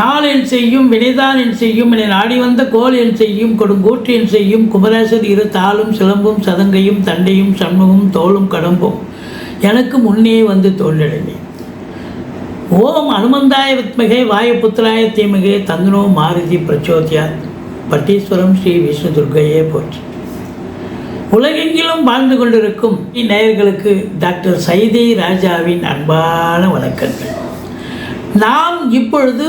நாள் என் செய்யும் வினைதான் என் செய்யும் என நாடி வந்த கோல் என் செய்யும் கொடுங்கூற்று என் செய்யும் குமரேசர் இரு தாளும் சிலம்பும் சதங்கையும் தண்டையும் சண்முகம் தோளும் கடம்பும். எனக்கு முன்னே வந்து தோன்றடனே ஓம் அனுமந்தாய வித்மகே வாயுபுத்திராய தீமகே தந்தனோ மாருதி பிரச்சோத்யா. பட்டீஸ்வரம் ஸ்ரீ விஷ்ணு துர்கையே போற்றி. உலகெங்கிலும் வாழ்ந்து கொண்டிருக்கும் நேயர்களுக்கு டாக்டர் சைதை ராஜாவின் அன்பான வணக்கங்கள். நாம் இப்பொழுது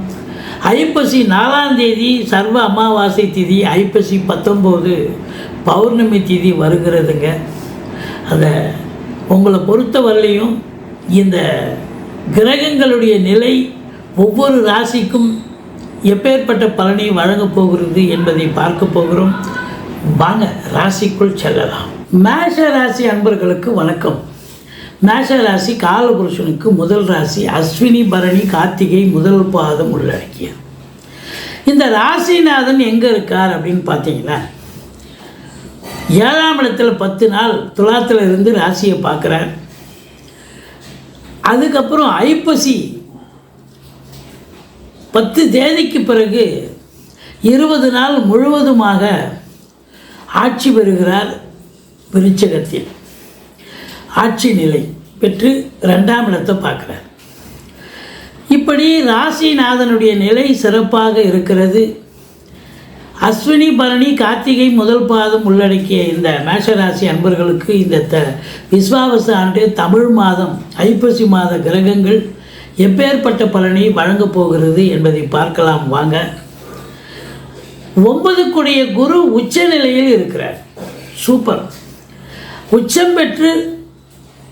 ஐப்பசி நாலாம் தேதி சர்வ அமாவாசை திதி ஐப்பசி பத்தொம்போது பௌர்ணமி திதி வருகிறதுங்க. அந்த உங்களை பொறுத்தவரையிலையும் இந்த கிரகங்களுடைய நிலை ஒவ்வொரு ராசிக்கும் எப்பேற்பட்ட பலனை வழங்கப் போகிறது என்பதை பார்க்க போகிறோம். வாங்க ராசிக்குள் செல்லலாம். மேஷ ராசி அன்பர்களுக்கு வணக்கம். மேஷ ராசி காலபுருஷனுக்கு முதல் ராசி அஸ்வினி பரணி கார்த்திகை முதல் பாதம் உள்ளடக்கிய. இந்த ராசிநாதன் எங்கே இருக்கார் அப்படின்னு பார்த்தீங்கன்னா ஏழாம் இடத்துல பத்து நாள் துலாத்தில் இருந்து ராசியை பார்க்குறார். அதுக்கப்புறம் ஐப்பசி பத்து தேதிக்கு பிறகு இருபது நாள் முழுவதுமாக ஆட்சி பெறுகிறார் விருச்சகத்தில். ஆட்சி நிலை. பெற்று ரெண்டாம் இடத்தை பார்க்குறார். இப்படி ராசிநாதனுடைய நிலை சிறப்பாக இருக்கிறது. அஸ்வினி பரணி கார்த்திகை முதல் பாதம் உள்ளடக்கிய இந்த மேஷராசி அன்பர்களுக்கு இந்த த விஸ்வாவச ஆண்டு தமிழ் மாதம் ஐப்பசி மாத கிரகங்கள் எப்பேற்பட்ட பலனை வழங்கப் போகிறது என்பதை பார்க்கலாம் வாங்க. ஒன்பதுக்குடைய குரு உச்ச நிலையில் இருக்கிறார். சூப்பர். உச்சம் பெற்று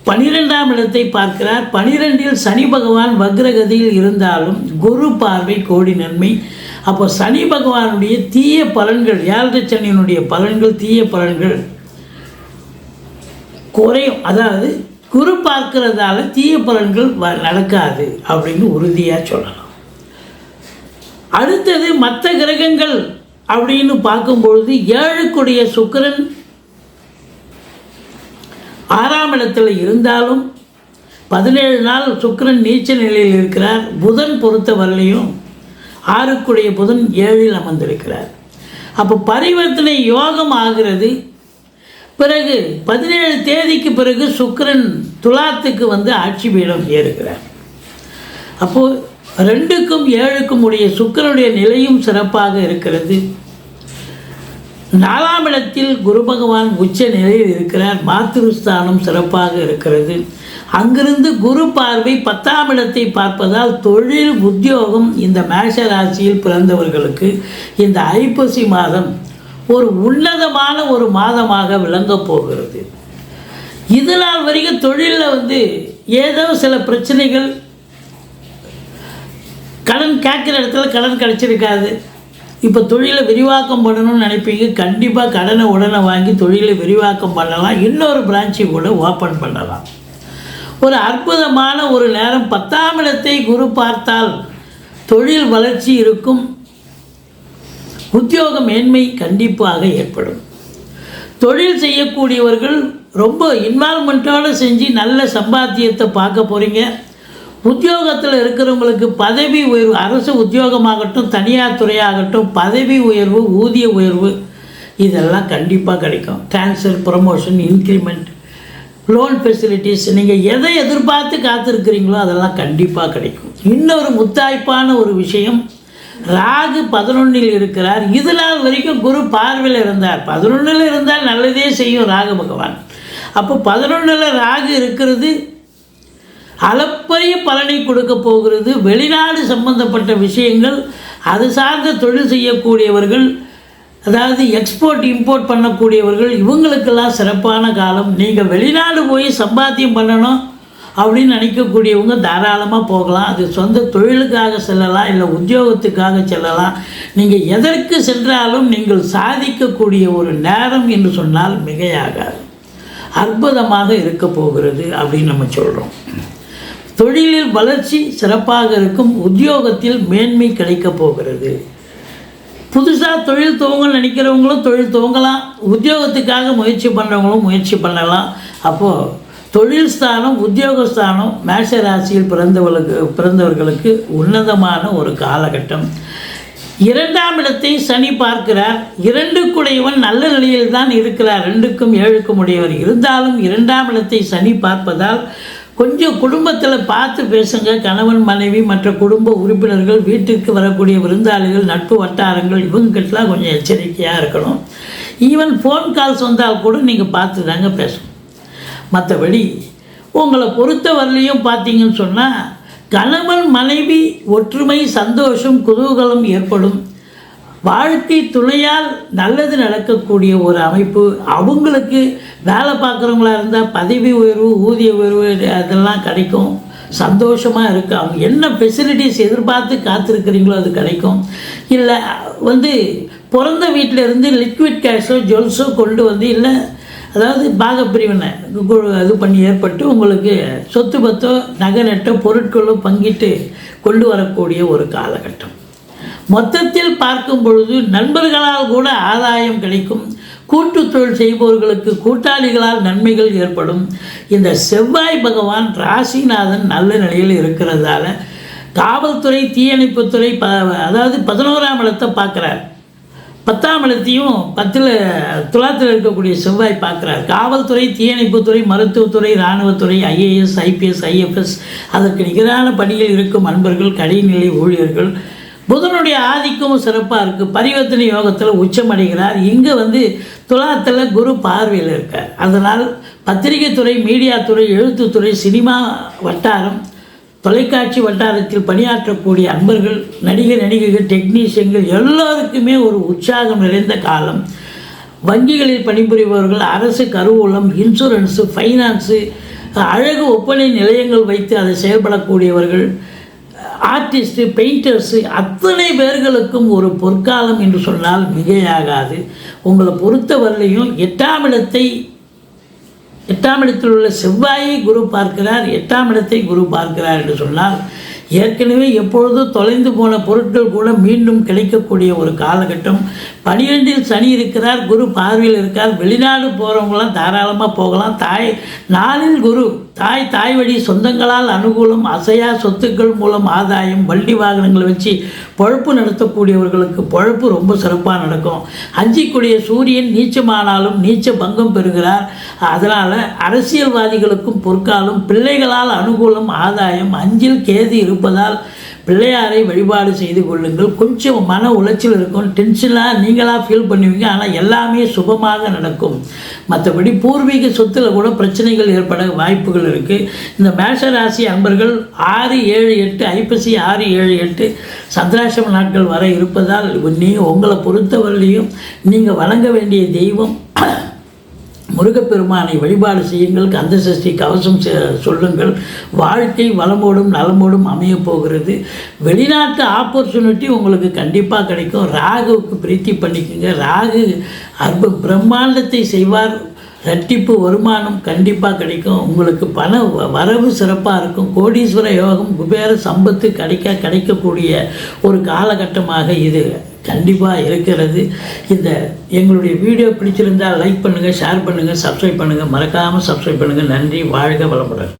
பனிரெண்டாம் இடத்தை பார்க்கிறார். பனிரெண்டில் சனி பகவான் வக்ரகதியில் இருந்தாலும் குரு பார்வை கோடி நன்மை. அப்போ சனி பகவானுடைய தீய பலன்கள் ஏழரை சனியினுடைய பலன்கள் தீய பலன்கள் குறையும். அதாவது குரு பார்க்கிறதால தீய பலன்கள் வ நடக்காது அப்படின்னு உறுதியாக சொல்லலாம். அடுத்தது மற்ற கிரகங்கள் அப்படின்னு பார்க்கும்பொழுது ஏழுக்குடைய சுக்கிரன் ஆறாம் இடத்தில் இருந்தாலும் பதினேழு நாள் சுக்கரன் நீச்ச நிலையில் இருக்கிறார். புதன் பொறுத்தவரையிலையும் ஆறுக்குடைய புதன் ஏழில் அமர்ந்திருக்கிறார். அப்போ பரிவர்த்தனை யோகம் ஆகிறது. பிறகு பதினேழு தேதிக்கு பிறகு சுக்கிரன் துலாத்துக்கு வந்து ஆட்சி பீடம் ஏறுகிறார். அப்போது ரெண்டுக்கும் ஏழுக்கும் உடைய சுக்கிரனுடைய நிலையும் சிறப்பாக இருக்கிறது. நாலாம் இடத்தில் குரு பகவான் உச்ச நிலையில் இருக்கிறார். மாத்திருஸ்தானம் சிறப்பாக இருக்கிறது. அங்கிருந்து குரு பார்வை பத்தாம் இடத்தை பார்ப்பதால் தொழில் உத்தியோகம் இந்த மேஷ ராசியில் பிறந்தவர்களுக்கு இந்த ஐப்பசி மாதம் ஒரு உன்னதமான ஒரு மாதமாக விளங்கப் போகிறது. இது நாள் வரைக்கும் தொழிலில் வந்து ஏதோ சில பிரச்சனைகள். கடன் கேட்குற இடத்துல கடன் கிடச்சிருக்காது. இப்போ தொழிலை விரிவாக்கம் பண்ணணும்னு நினைப்பீங்க. கண்டிப்பாக கடனை உடனே வாங்கி தொழிலை விரிவாக்கம் பண்ணலாம். இன்னொரு பிரான்ச்சை கூட ஓப்பன் பண்ணலாம். ஒரு அற்புதமான ஒரு நேரம் பத்தாம் இடத்தை குரு பார்த்தால் தொழில் வளர்ச்சி இருக்கும். உத்தியோக மேன்மை கண்டிப்பாக ஏற்படும். தொழில் செய்யக்கூடியவர்கள் ரொம்ப இன்வால்மெண்ட்டோடு செஞ்சு நல்ல சம்பாத்தியத்தை பார்க்க போகிறீங்க உத்தியோகத்தில் இருக்கிறவங்களுக்கு பதவி உயர்வு அரசு உத்தியோகமாகட்டும் தனியார் துறையாகட்டும் பதவி உயர்வு ஊதிய உயர்வு இதெல்லாம் கண்டிப்பாக கிடைக்கும். Transfer promotion increment loan facilities நீங்கள் எதை எதிர்பார்த்து காத்திருக்கிறீங்களோ அதெல்லாம் கண்டிப்பாக கிடைக்கும். இன்னொரு முத்தாய்ப்பான ஒரு விஷயம் ராகு பதினொன்றில் இருக்கிறார். இது நாள் வரைக்கும் குரு பார்வையில் இருந்தார். பதினொன்றில் இருந்தால் நல்லதே செய்யும் ராகு பகவான். அப்போ பதினொன்றில் ராகு இருக்கிறது அளப்பரிய பலனை கொடுக்க போகிறது. வெளிநாடு சம்பந்தப்பட்ட விஷயங்கள் அது சார்ந்த தொழில் செய்யக்கூடியவர்கள் அதாவது எக்ஸ்போர்ட் இம்போர்ட் பண்ணக்கூடியவர்கள் இவங்களுக்கெல்லாம் சிறப்பான காலம். நீங்கள் வெளிநாடு போய் சம்பாத்தியம் பண்ணணும் அப்படின்னு நினைக்கக்கூடியவங்க தாராளமாக போகலாம். அது சொந்த தொழிலுக்காக செல்லலாம் இல்லை உத்தியோகத்துக்காக செல்லலாம். நீங்கள் எதற்கு சென்றாலும் நீங்கள் சாதிக்கக்கூடிய ஒரு நேரம் என்று சொன்னால் மிகையாகாது. அற்புதமாக இருக்க போகிறது அப்படின்னு நம்ம சொல்கிறோம் தொழிலில் வளர்ச்சி சிறப்பாக இருக்கும் உத்தியோகத்தில் மேன்மை கிடைக்கப் போகிறது. புதுசாக தொழில் துவங்க நினைக்கிறவங்களும் தொழில் துவங்கலாம். உத்தியோகத்துக்காக முயற்சி பண்ணுறவங்களும் முயற்சி பண்ணலாம். அப்போது தொழில் ஸ்தானம் உத்தியோகஸ்தானம் மேஷ ராசியில் பிறந்தவர்களுக்கு பிறந்தவர்களுக்கு உன்னதமான ஒரு காலகட்டம். இரண்டாம் இடத்தை சனி பார்க்கிறார். இரண்டுக்குடையவன் நல்ல நிலையில் தான் இருக்கிறார். ரெண்டுக்கும் ஏழுக்கும் உடையவர் இருந்தாலும் இரண்டாம் இடத்தை சனி பார்ப்பதால் கொஞ்சம் குடும்பத்தில் பார்த்து பேசுங்க. கணவன் மனைவி மற்ற குடும்ப உறுப்பினர்கள் வீட்டிற்கு வரக்கூடிய விருந்தாளிகள் நட்பு வட்டாரங்கள் இவங்ககிட்டலாம் கொஞ்சம் எச்சரிக்கையாக இருக்கணும். ஈவன் ஃபோன் கால்ஸ் வந்தால் கூட நீங்கள் பார்த்து தாங்க பேசணும். மற்றபடி உங்களை பொறுத்த வரலையும் பார்த்தீங்கன்னு சொன்னால் கணவன் மனைவி ஒற்றுமை சந்தோஷம் குதூகலம் ஏற்படும். வாழ்க்கை துணையால் நல்லது நடக்கக்கூடிய ஒரு அமைப்பு அவங்களுக்கு வேலை பார்க்குறவங்களா இருந்தால் பதவி உயர்வு ஊதிய உயர்வு அதெல்லாம் கிடைக்கும். சந்தோஷமாக இருக்கு அவங்க என்ன ஃபெசிலிட்டிஸ் எதிர்பார்த்து காத்திருக்கிறீங்களோ அது கிடைக்கும். இல்லை வந்து பிறந்த வீட்டில் இருந்து லிக்விட் கேஷோ ஜுவல்ஸோ கொண்டு வந்து இல்லை அதாவது பாகப்பிரிவினை இது பண்ணி ஏற்பட்டு உங்களுக்கு சொத்து பத்தோ நகை நட்டோ பொருட்களோ பங்கிட்டு கொண்டு வரக்கூடிய ஒரு காலகட்டம். மொத்தத்தில் பார்க்கும் பொழுது நண்பர்களால் கூட ஆதாயம் கிடைக்கும். கூட்டு தொழில் செய்பவர்களுக்கு கூட்டாளிகளால் நன்மைகள் ஏற்படும். இந்த செவ்வாய் பகவான் ராசிநாதன் நல்ல நிலையில் இருக்கிறதால காவல்துறை தீயணைப்புத்துறை ப அதாவது பதினோராம் இடத்தை பார்க்குறார். பத்தாம் இடத்தையும் பத்தில் துலாத்தில் இருக்கக்கூடிய செவ்வாய் பார்க்குறார். காவல்துறை தீயணைப்புத்துறை மருத்துவத்துறை இராணுவத்துறை ஐஏஎஸ் ஐபிஎஸ் ஐஎஃப்எஸ் அதற்கு நிகரான பணியில் இருக்கும் அன்பர்கள் கடைநிலை ஊழியர்கள் புதனுடைய ஆதிக்கமும் சிறப்பாக இருக்குது பரிவர்த்தனை யோகத்தில் உச்சமடைகிறார். இங்கே வந்து துலாத்தில் குரு பார்வையில் இருக்கார். அதனால் பத்திரிகை துறை மீடியா துறை எழுத்துத்துறை சினிமா வட்டாரம் தொலைக்காட்சி வட்டாரத்தில் பணியாற்றக்கூடிய அன்பர்கள் நடிகர் நடிகைகள் டெக்னீஷியன்கள் எல்லோருக்குமே ஒரு உற்சாகம் நிறைந்த காலம். வங்கிகளில் பணிபுரிபவர்கள் அரசு கருவூலம் இன்சூரன்ஸு ஃபைனான்ஸு அழகு ஒப்பனை நிலையங்கள் வைத்து அதை செயல்படக்கூடியவர்கள் ஆர்டிஸ்ட்டு பெயிண்டர்ஸு அத்தனை பேர்களுக்கும் ஒரு பொற்காலம் என்று சொன்னால் மிகையாகாது. உங்களை பொறுத்தவரையிலையும் எட்டாம் இடத்தை எட்டாம் இடத்தில் உள்ள செவ்வாயை குரு பார்க்கிறார் எட்டாம் இடத்தை குரு பார்க்கிறார் என்று சொன்னால் ஏற்கனவே எப்பொழுதும் தொலைந்து போன பொருட்கள் கூட மீண்டும் கிடைக்கக்கூடிய ஒரு காலகட்டம். பனிரெண்டில் சனி இருக்கிறார் குரு பார்வையில் இருக்கார் வெளிநாடு போகிறவங்களாம் தாராளமாக போகலாம். தாய் நாளில் குரு தாய் தாய் வழி சொந்தங்களால் அனுகூலம் அசையா சொத்துக்கள் மூலம் ஆதாயம் வண்டி வாகனங்களை வச்சு பொழப்பு நடத்தக்கூடியவர்களுக்கு பொழப்பு ரொம்ப சிறப்பாக நடக்கும். அஞ்சிக்கூடிய சூரியன் நீச்சமானாலும் நீச்ச பங்கம் பெறுகிறார். அதனால் அரசியல்வாதிகளுக்கும் பொற்காலும் பிள்ளைகளால் அனுகூலம் ஆதாயம் அஞ்சில் கேது இருப்பதால் பிள்ளையாரை வழிபாடு செய்து கொள்ளுங்கள். கொஞ்சம் மன உளைச்சல் இருக்கும். டென்ஷனாக நீங்களாக ஃபீல் பண்ணுவீங்க. ஆனால் எல்லாமே சுபமாக நடக்கும். மற்றபடி பூர்வீக சொத்தில் கூட பிரச்சனைகள் ஏற்பட வாய்ப்புகள் இருக்குது இந்த மேஷராசி அன்பர்கள் ஆறு ஏழு எட்டு ஐப்பசி ஆறு ஏழு எட்டு சந்திராசிரம நாட்கள் வர இருப்பதால் நீ உங்களை பொறுத்தவரையிலையும் நீங்கள் வழங்க வேண்டிய தெய்வம் முருகப்பெருமானை வழிபாடு செய்யுங்கள் கந்த சஷ்டி கவசம் செ- சொல்லுங்கள். வாழ்க்கை வளமோடும் நலமோடும் அமைய போகிறது. வெளிநாட்டு ஆப்பர்ச்சுனிட்டி உங்களுக்கு கண்டிப்பாக கிடைக்கும். ராகுவுக்கு பிரீத்தி பண்ணிக்கோங்க. ராகு அற்ப பிரம்மாண்டத்தை செய்வார். ரட்டிப்பு வருமானம் கண்டிப்பாக கிடைக்கும். உங்களுக்கு பண வ- வரவு சிறப்பாக இருக்கும். கோடீஸ்வர யோகம் குபேர சம்பத்து கிடைக்க கிடைக்கக்கூடிய ஒரு காலகட்டமாக இது. கண்டிப்பாக இருக்கிறது. இந்த எங்களுடைய வீடியோ பிடிச்சிருந்தால் லைக் பண்ணுங்கள் ஷேர் பண்ணுங்கள் சப்ஸ்கிரைப் பண்ணுங்கள் மறக்காமல் சப்ஸ்கிரைப் பண்ணுங்கள் நன்றி வாழ்க வளமுடன்.